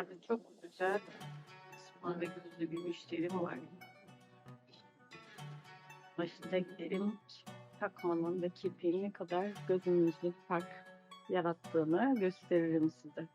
kenarda çok güzel ısmarla gözlü bir müşterim var. Başındakilerin takmanın ve kirpiğin ne kadar gözümüzde fark yarattığını gösteririm size.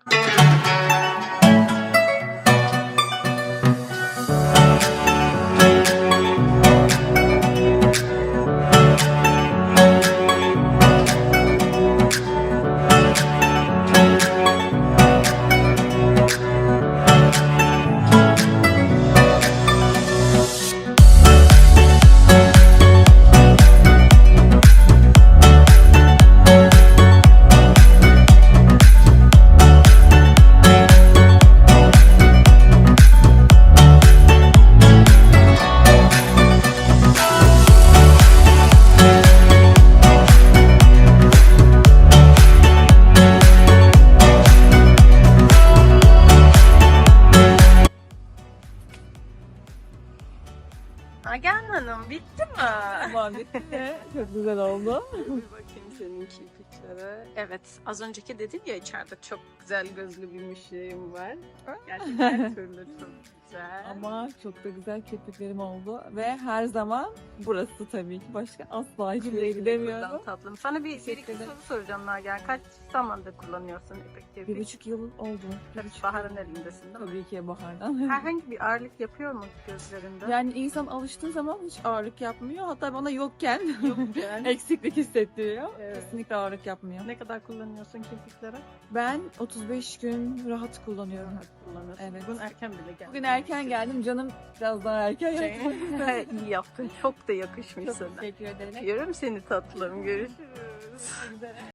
Nagihan Hanım bitti mi? Tamam bitti mi? Çok güzel oldu. Bir bakayım senin kirpiklere. Evet az önceki dedim ya içeride çok güzel gözlü bir müşterim var. Gerçekten her türlü çok güzel. Ama çok da güzel kirpiklerim oldu. Ve her zaman burası tabii ki. Başka asla hiçbir gidemiyorum. tatlım. Sana bir, bir iki ederim. soru soracağım Nagihan. Kaç zamandır kullanıyorsun ipek kirpik? Bir buçuk yıl oldu. Bir buçuk Bahar'ın elindesin değil mi? Tabii ki bahardan. Herhangi bir ağırlık yapıyor mu gözlerinde? Yani insan alıştığı zaman hiç ağırlık yapmıyor. Hatta bana yokken Yok yani. eksiklik hissettiriyor. Evet. Kesinlikle ağırlık yapmıyor. ne kadar kullanıyorsun kirpiklere? Ben 35 gün rahat kullanıyorum. Kullanıyorsun. Evet. Bugün erken bile geldin. Bugün erken geldim. Canım biraz daha erken. Şey, iyi yaptın. Çok da yakışmış Çok sana. teşekkür ederim. Öpüyorum seni tatlım. Görüşürüz.